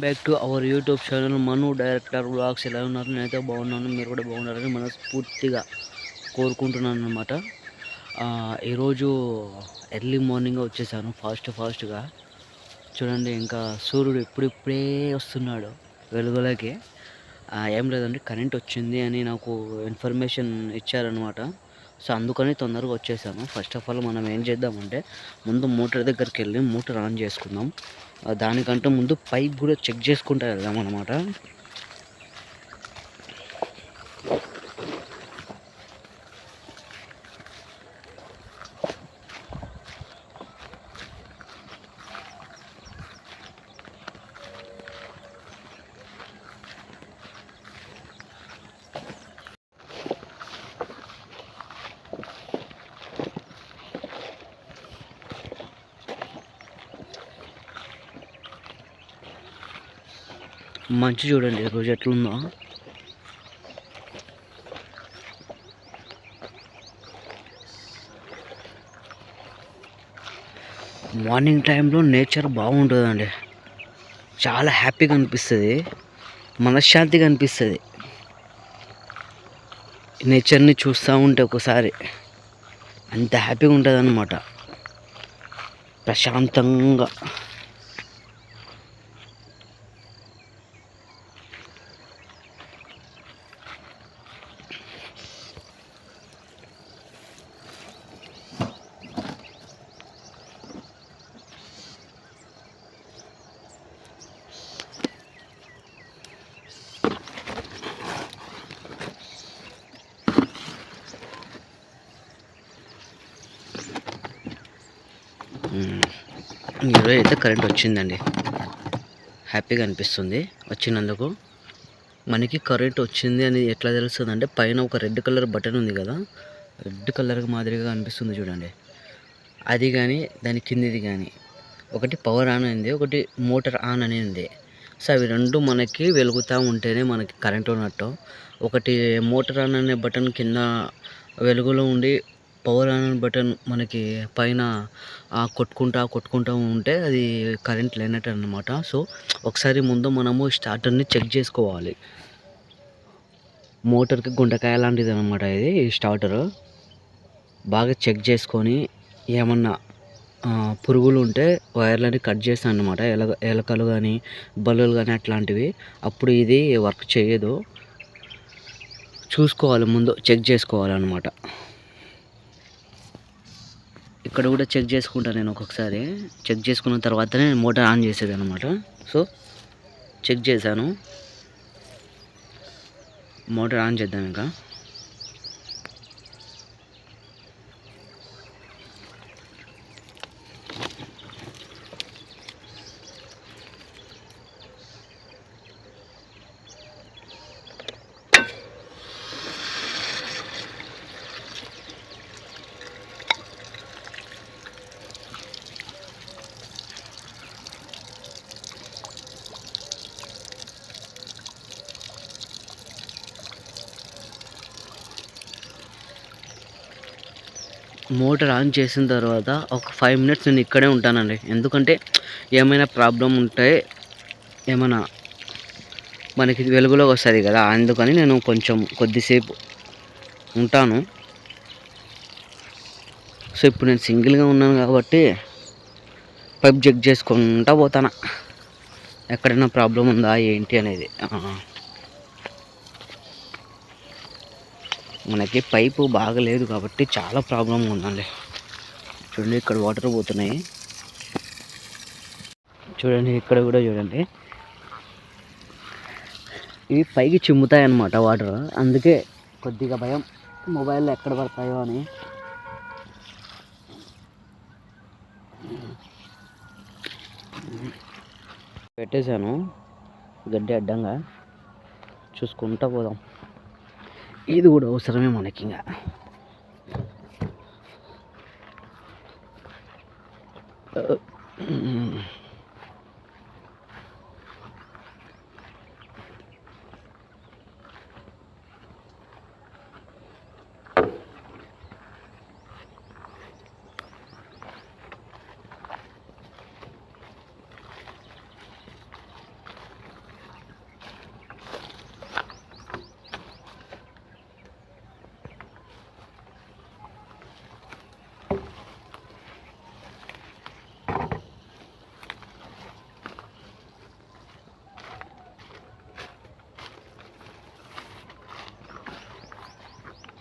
Welcome back to our YouTube channel Manu director blogs ఎలా ఉన్నారు? నేనైతే బాగున్నాను. మీరు కూడా బాగున్నారని మనస్ఫూర్తిగా కోరుకుంటున్నాను అనమాట ఈరోజు ఎర్లీ మార్నింగ్ వచ్చేసాను. ఫాస్ట్ ఫాస్ట్గా చూడండి ఇంకా సూర్యుడు ఇప్పుడిప్పుడే వస్తున్నాడు వెలుగులకి. ఏం లేదండి కరెంట్ వచ్చింది అని నాకు ఇన్ఫర్మేషన్ ఇచ్చారనమాట సో అందుకని తొందరగా వచ్చేసాను. ఫస్ట్ ఆఫ్ ఆల్ మనం ఏం చేద్దామంటే ముందు మోటార్ దగ్గరికి వెళ్ళి మోటార్ ఆన్ చేసుకుందాం. దానికంటే ముందు పైప్ కూడా చెక్ చేసుకుంటా వెళ్దాం అనమాట మంచి చూడండి ఈరోజు ఎట్లుందో మార్నింగ్ టైంలో నేచర్ బాగుంటుందండి. చాలా హ్యాపీగా అనిపిస్తుంది. మనశ్శాంతిగా అనిపిస్తుంది. నేచర్ని చూస్తూ ఉంటే ఒకసారి అంత హ్యాపీగా ఉంటుంది ప్రశాంతంగా మ్మ్. ఈరోజు అయితే కరెంట్ వచ్చిందండి. హ్యాపీగా అనిపిస్తుంది వచ్చినందుకు. మనకి కరెంట్ వచ్చింది అని ఎట్లా తెలుస్తుంది అంటే పైన ఒక రెడ్ కలర్ బటన్ ఉంది కదా రెడ్ కలర్ మాదిరిగా అనిపిస్తుంది చూడండి. అది కానీ దాని కిందిది కానీ ఒకటి పవర్ ఆన్ అయింది ఒకటి మోటార్ ఆన్ అని ఉంది. సో అవి రెండు మనకి వెలుగుతూ ఉంటేనే మనకి కరెంట్ ఉన్నట్టు. ఒకటి మోటార్ ఆన్ అనే బటన్ కింద వెలుగులో ఉండి పవర్ ఆన్ బటన్ మనకి పైన కొట్టుకుంటా కొట్టుకుంటూ ఉంటే అది కరెంట్ లేనట్టు అనమాట సో ఒకసారి ముందు మనము స్టార్టర్ని చెక్ చేసుకోవాలి. మోటార్కి గుండకాయ లాంటిది అనమాట ఇది స్టార్టర్ బాగా చెక్ చేసుకొని ఏమన్నా పురుగులు ఉంటే వైర్లని కట్ చేస్తాను అనమాట ఎల ఎలకలు కానీ బల్లులు కానీ అట్లాంటివి. అప్పుడు ఇది వర్క్ చేయదు. చూసుకోవాలి ముందు చెక్ చేసుకోవాలన్నమాట. ఇక్కడ కూడా చెక్ చేసుకుంటాను నేను ఒక్కొక్కసారి. చెక్ చేసుకున్న తర్వాతనే మోటార్ ఆన్ చేసేది అనమాట సో చెక్ చేశాను. మోటార్ ఆన్ చేద్దాం ఇంకా. మోటార్ ఆన్ చేసిన తర్వాత ఒక ఫైవ్ మినిట్స్ నేను ఇక్కడే ఉంటానండి. ఎందుకంటే ఏమైనా ప్రాబ్లం ఉంటే ఏమైనా మనకి వెలుగులోకి వస్తుంది కదా అందుకని నేను కొంచెం కొద్దిసేపు ఉంటాను. సో ఇప్పుడు నేను సింగిల్గా ఉన్నాను కాబట్టి పైప్ చెక్ చేసుకుంటా పోతాను. ఎక్కడైనా ప్రాబ్లం ఉందా ఏంటి అనేది. మనకి పైపు బాగలేదు కాబట్టి చాలా ప్రాబ్లం ఉందండి. చూడండి ఇక్కడ వాటర్ పోతున్నాయి. చూడండి ఇక్కడ కూడా చూడండి. ఇవి పైకి చిమ్ముతాయి అన్నమాట వాటర్. అందుకే కొద్దిగా భయం. మొబైల్లో ఎక్కడ పడతాయో అని. పెట్టేశాను. గడ్డి అడ్డంగా. చూసుకుంటా పోదాం. ఇది కూడా అవసరమే మనకి ఇంకా.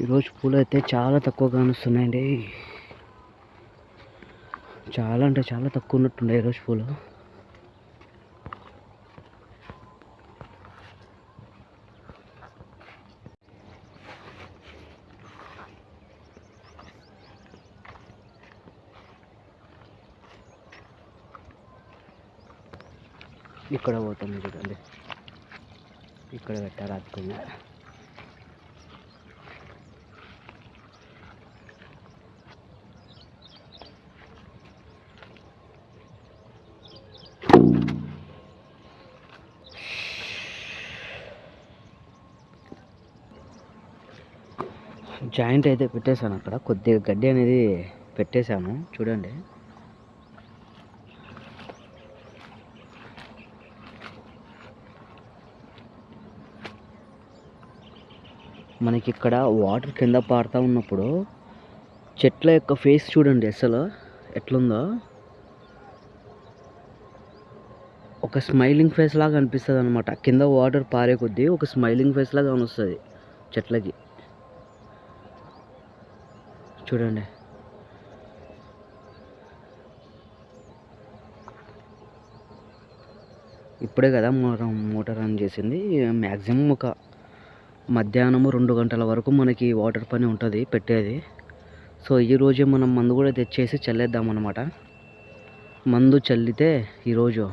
ఈరోజు పూలు అయితే చాలా తక్కువ కానొస్తున్నాయండి చాలా అంటే చాలా తక్కువ ఉన్నట్టుండే ఈరోజు పూలు. ఇక్కడ పోతుంది చూడండి. ఇక్కడ పెట్టారు అతుకుని జాయింట్ అయితే పెట్టేశాను అక్కడ. కొద్దిగా గడ్డి అనేది పెట్టేశాను. చూడండి. మనకి ఇక్కడ వాటర్ కింద పారుతూ ఉన్నప్పుడు చెట్ల యొక్క ఫేస్ చూడండి అసలు ఎట్లుందో. ఒక స్మైలింగ్ ఫేస్ లాగా అనిపిస్తుంది అనమాట కింద వాటర్ పారే కొద్దీ ఒక స్మైలింగ్ ఫేస్ లాగా వస్తుంది చెట్లకి. చూడండి. ఇప్పుడే కదా మోటార్ మోటార్ ఆన్ చేసింది. మ్యాక్సిమం ఒక మధ్యాహ్నము రెండు గంటల వరకు మనకి వాటర్ పని ఉంటుంది పెట్టేది. సో ఈరోజే మనం మందు కూడా తెచ్చేసి చల్లేద్దాం అనమాట మందు చల్లితే ఈరోజు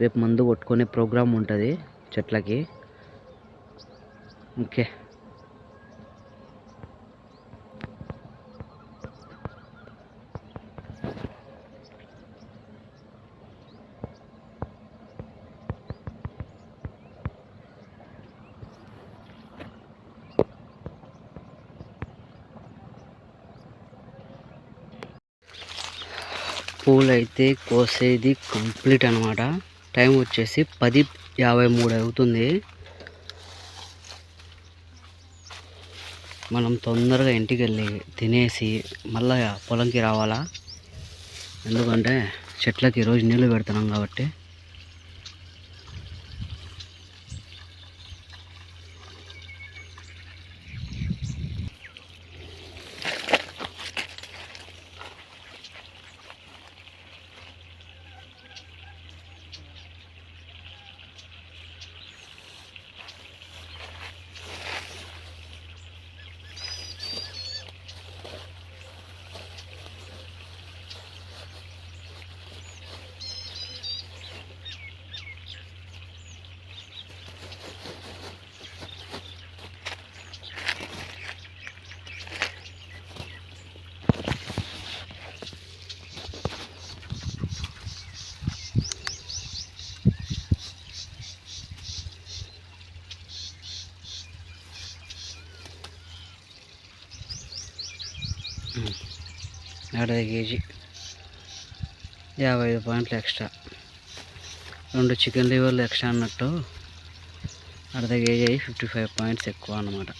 రేపు మందు కొట్టుకునే ప్రోగ్రాం ఉంటుంది చెట్లకి. ఓకే. పూలైతే కోసేది కంప్లీట్ అనమాట టైం వచ్చేసి పది యాభై మూడు అవుతుంది. మనం తొందరగా ఇంటికి వెళ్ళి తినేసి మళ్ళా పొలంకి రావాలా? ఎందుకంటే చెట్లకి ఈరోజు నీళ్ళు పెడుతున్నాం కాబట్టి. అర్ధ కేజీ. యాభై ఐదు పాయింట్లు ఎక్స్ట్రా. రెండు చికెన్ లివర్లు ఎక్స్ట్రా అన్నట్టు అర్ధ కేజీ అయ్యి ఫిఫ్టీ ఫైవ్ పాయింట్స్ ఎక్కువ అన్నమాట.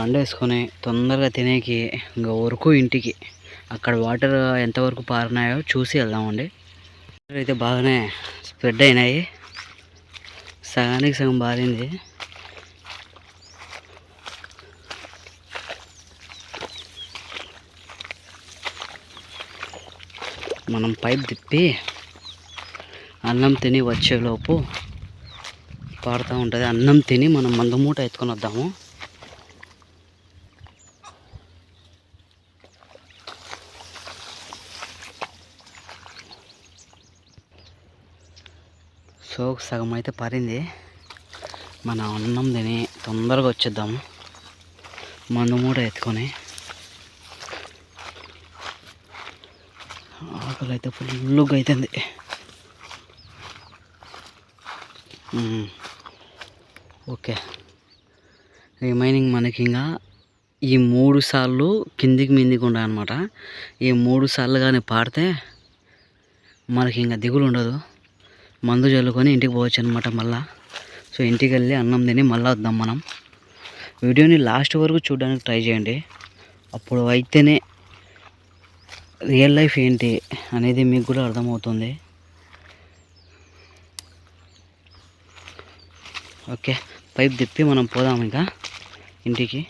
బండ వేసుకొని తొందరగా తినేకి ఇంకా వరకు ఇంటికి. అక్కడ వాటర్ ఎంతవరకు పారినాయో చూసి వెళ్దామండి. అయితే బాగానే స్ప్రెడ్ అయినాయి. సగానికి సగం బారింది మనం పైప్ తిప్పి అన్నం తిని వచ్చేలోపు పారుతూ ఉంటుంది. అన్నం తిని మనం మందు మూట ఎత్తుకొని వద్దాము. సో సగం అయితే పారింది. మన అన్నం తిని తొందరగా వచ్చేద్దాము. మందు మూట ఎత్తుకొని. ఆకలి అయితే ఫుల్గా అవుతుంది ఓకే. రిమైనింగ్ మనకి ఇంకా ఈ మూడు సార్లు కిందికి మిందికి ఉండాలన్నమాట. ఈ మూడు సార్లు కానీ పాడితే మనకి ఇంకా దిగులు ఉండదు. మందు చల్లుకొని ఇంటికి పోవచ్చు అనమాట మళ్ళా. సో ఇంటికి వెళ్ళి అన్నం తిని మళ్ళీ వద్దాం మనం. వీడియోని లాస్ట్ వరకు చూడడానికి ట్రై చేయండి. అప్పుడు అయితేనే రియల్ లైఫ్ ఏంటి అనేది మీకు కూడా అర్థమవుతుంది. ఓకే పైప్ తిప్పి మనం పోదాం ఇంకా ఇంటికి.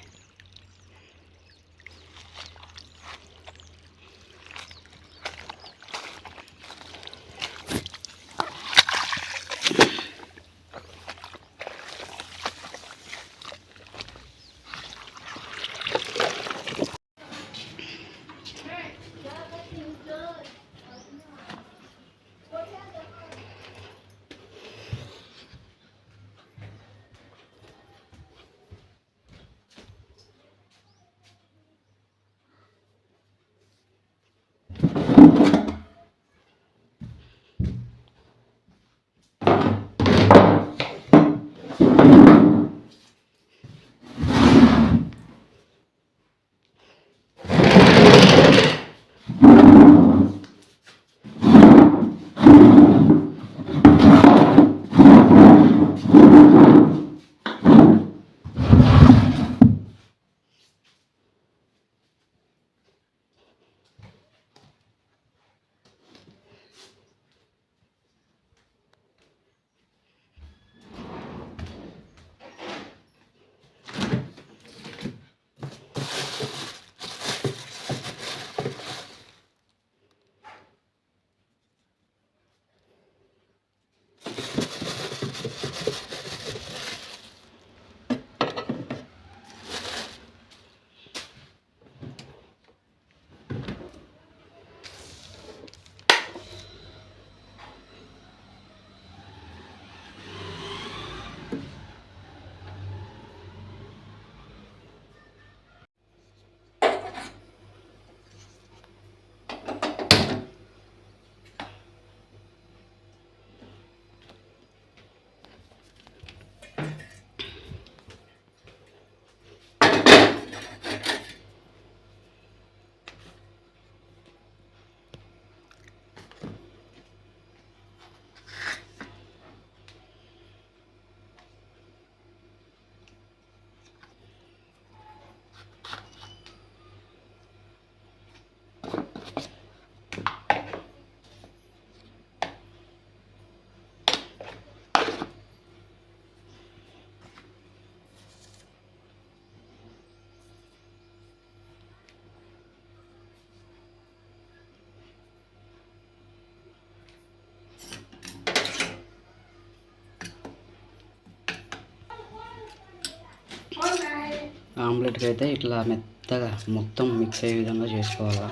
ఆమ్లెట్కి అయితే ఇట్లా మెత్తగా మొత్తం మిక్స్ అయ్యే విధంగా చేసుకోవాలా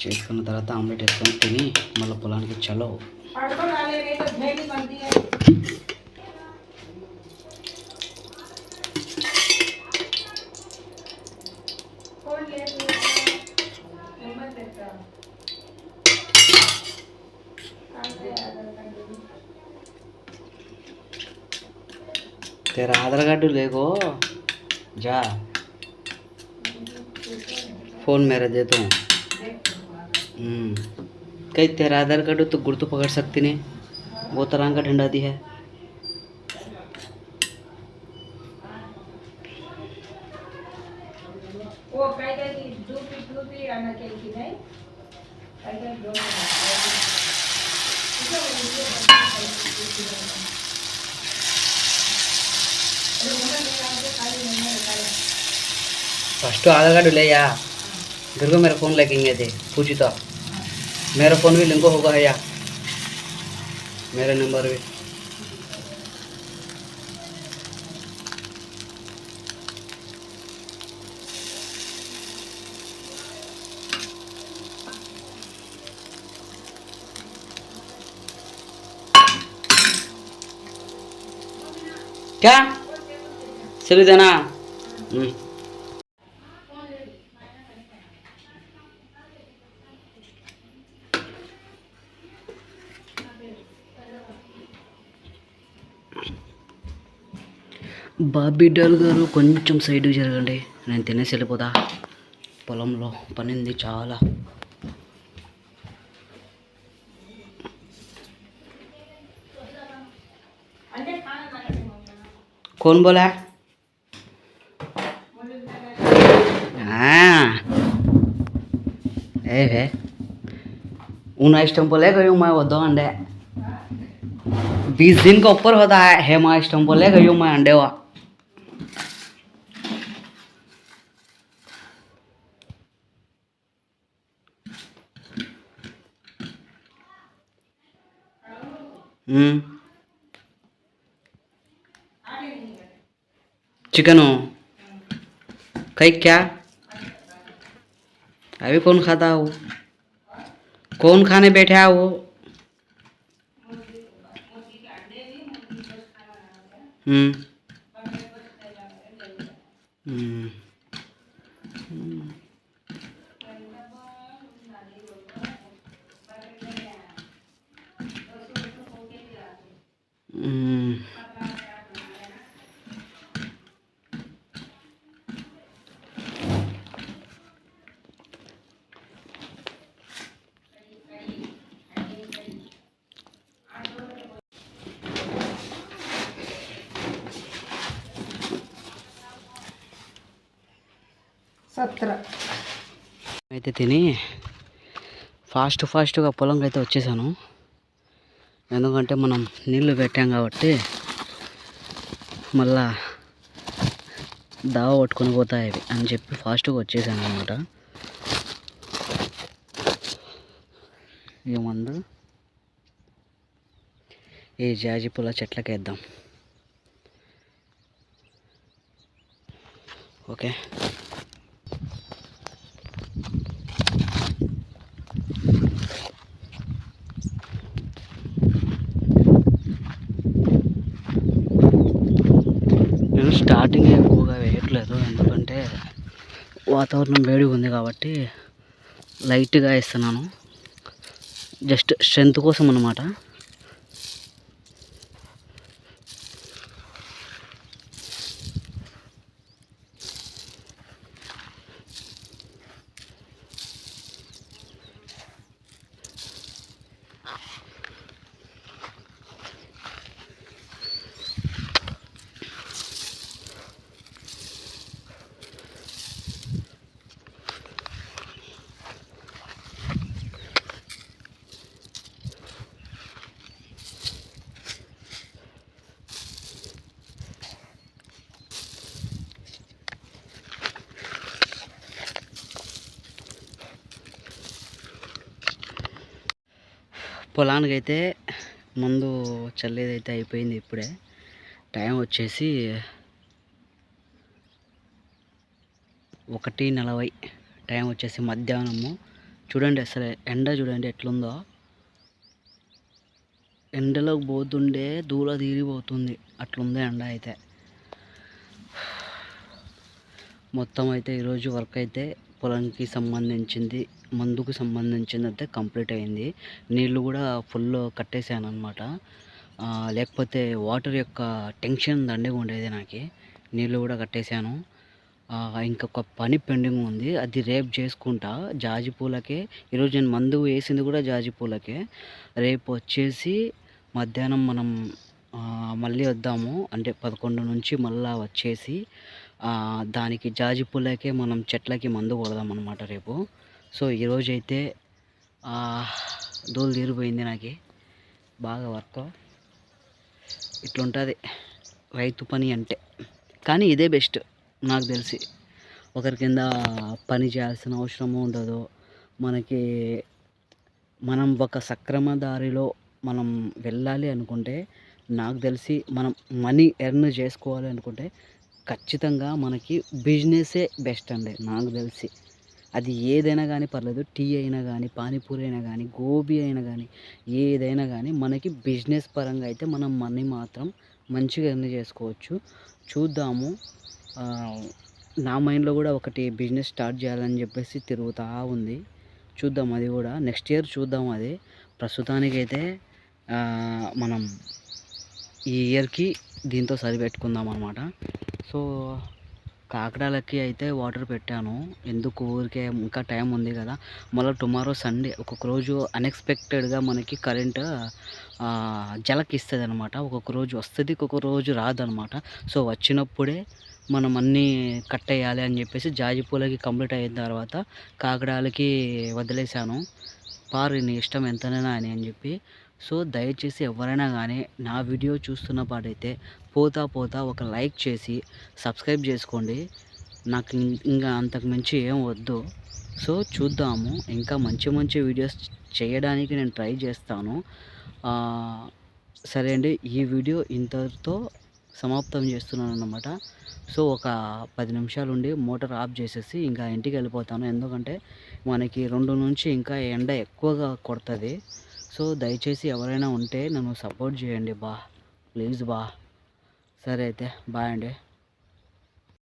చేసుకున్న తర్వాత ఆమ్లెట్ వేసుకొని తిని మళ్ళీ పొలానికి చలో तेरा आधार कार्ड लेगो जा। फ़ोन मेरा दे दो हम्म। कहीं तेरा आधार कार्ड हो तो गुड़ तो पकड़ सकती नहीं। वो तरह का ठंडा दी है ओ काय काय ती झोपी झोपी आणि काही की नाही काय काय घेऊन फ़र्स्ट आधार कार्ड ले या घर को मेरा फ़ोन लगेंगे थे पूछी तो। मेरा फ़ोन भी लिंक होगा है या? मेरा नंबर भी। क्या? चलो देना। బాబీ డాల్ గారు కొంచెం సైడ్ జరగండి నేను తినేసి వెళ్ళిపోతా పొలంలో పనింది చాలా కోన్ బోలా ఏవే ऊना स्टम्पल है गयो मैं वधो अंडे बीस दिन का ऊपर होता है हेमा स्टम्पल है गयो मैं अंडे हुआ चिकन हो। कई क्या? अभी कौन खाता है? कौन खाने बैठा है? वो हम्म हम्म సత్ర. అయితే తిని ఫాస్ట్ ఫాస్ట్గా పొలంకి అయితే వచ్చేసాను. ఎందుకంటే మనం నీళ్ళు పెట్టాం కాబట్టి మళ్ళా దావ పట్టుకొని పోతాయి అని చెప్పి ఫాస్ట్గా వచ్చేసాను అనమాట ఈ మందు. ఈ జాజి పుల్ల చెట్లకి వేద్దాం. ఓకే. స్టార్టింగ్ ఎక్కువగా వేయట్లేదు. ఎందుకంటే వాతావరణం వేడిగా ఉంది కాబట్టి లైట్గా వేస్తున్నాను. జస్ట్ స్ట్రెంత్ కోసం అన్నమాట పొలానికి అయితే మందు చల్లేది అయితే అయిపోయింది ఇప్పుడే. టైం వచ్చేసి ఒకటి నలభై. టైం వచ్చేసి మధ్యాహ్నము. చూడండి అసలు ఎండ చూడండి ఎట్లుందో. ఎండలోకి పోతుండే దూల తీరిపోతుంది అట్లుంది ఎండ అయితే. మొత్తం అయితే ఈరోజు వర్క్ అయితే పొలానికి సంబంధించింది మందుకు సంబంధించింది అయితే కంప్లీట్ అయింది. నీళ్ళు కూడా ఫుల్ కట్టేశాను అనమాట లేకపోతే వాటర్ యొక్క టెన్షన్ దండగా ఉండేది నాకు. నీళ్ళు కూడా కట్టేశాను ఇంకొక పని పెండింగ్ ఉంది. అది రేపు చేసుకుంటా. జాజి పూలకే ఈరోజు నేను మందు వేసింది కూడా జాజి పూలకే. రేపు వచ్చేసి మధ్యాహ్నం మనం మళ్ళీ వద్దాము. అంటే పదకొండు నుంచి మళ్ళా వచ్చేసి దానికి జాజి పూలకే మనం చెట్లకి మందు కొడదాం అనమాట రేపు. సో ఈరోజు అయితే దూలు తీరిపోయింది నాకు. బాగా వర్క్. ఇట్లుంటుంది. రైతు పని అంటే. కానీ ఇదే బెస్ట్ నాకు తెలిసి. ఒకరి కింద పని చేయాల్సిన అవసరం ఉండదు. మనకి మనం ఒక సక్రమ దారిలో మనం వెళ్ళాలి అనుకుంటే నాకు తెలిసి మనం మనీ ఎర్న్ చేసుకోవాలి అనుకుంటే ఖచ్చితంగా మనకి బిజినెసే బెస్ట్ అండి నాకు తెలిసి. అది ఏదైనా కానీ పర్లేదు టీ అయినా కానీ పానీపూరి అయినా కానీ గోబీ అయినా కానీ ఏదైనా కానీ మనకి బిజినెస్ పరంగా అయితే మనం మనీ మాత్రం మంచిగా ఎర్న్ చేసుకోవచ్చు. చూద్దాము. నా మైండ్లో కూడా ఒకటి బిజినెస్ స్టార్ట్ చేయాలని చెప్పేసి తిరుగుతూ ఉంది. చూద్దాం అది కూడా. నెక్స్ట్ ఇయర్ చూద్దాం అది. ప్రస్తుతానికైతే మనం ఈ ఇయర్కి దీంతో సరిపెట్టుకుందాం అనమాట సో కాకడాలకి అయితే వాటర్ పెట్టాను. ఎందుకు? ఊరికే ఇంకా టైం ఉంది కదా. మళ్ళీ టుమారో సండే ఒక్కొక్క రోజు అన్ఎక్స్పెక్టెడ్గా మనకి కరెంట్ జలకి ఇస్తుంది అనమాట ఒక్కొక్క రోజు వస్తుంది ఒక్కొక్క రోజు రాదనమాట సో వచ్చినప్పుడే మనం అన్నీ కట్ వేయాలి అని చెప్పేసి జాజి పూలకి కంప్లీట్ అయిన తర్వాత కాకడాలకి వదిలేశాను. పారు నీ ఇష్టం ఎంతనైనా అని అని చెప్పి. సో దయచేసి ఎవరైనా కానీ నా వీడియో చూస్తున్న పాటైతే పోతా పోతా ఒక లైక్ చేసి సబ్స్క్రైబ్ చేసుకోండి. నాకు ఇంకా అంతకు మించి ఏం వద్దు. సో చూద్దాము. ఇంకా మంచి మంచి వీడియోస్ చేయడానికి నేను ట్రై చేస్తాను. సరే అండి. ఈ వీడియో ఇంతతో సమాప్తం చేస్తున్నాను అన్నమాట. సో ఒక పది నిమిషాలు ఉండి మోటార్ ఆఫ్ చేసేసి ఇంకా ఇంటికి వెళ్ళిపోతాను. ఎందుకంటే మనకి రెండు నుంచి ఇంకా ఎండ ఎక్కువగా కొడుతుంది. సో దయచేసి ఎవరైనా ఉంటే నన్ను సపోర్ట్ చేయండి బా. ప్లీజ్ బా. సరే అయితే బాయ్ అండి.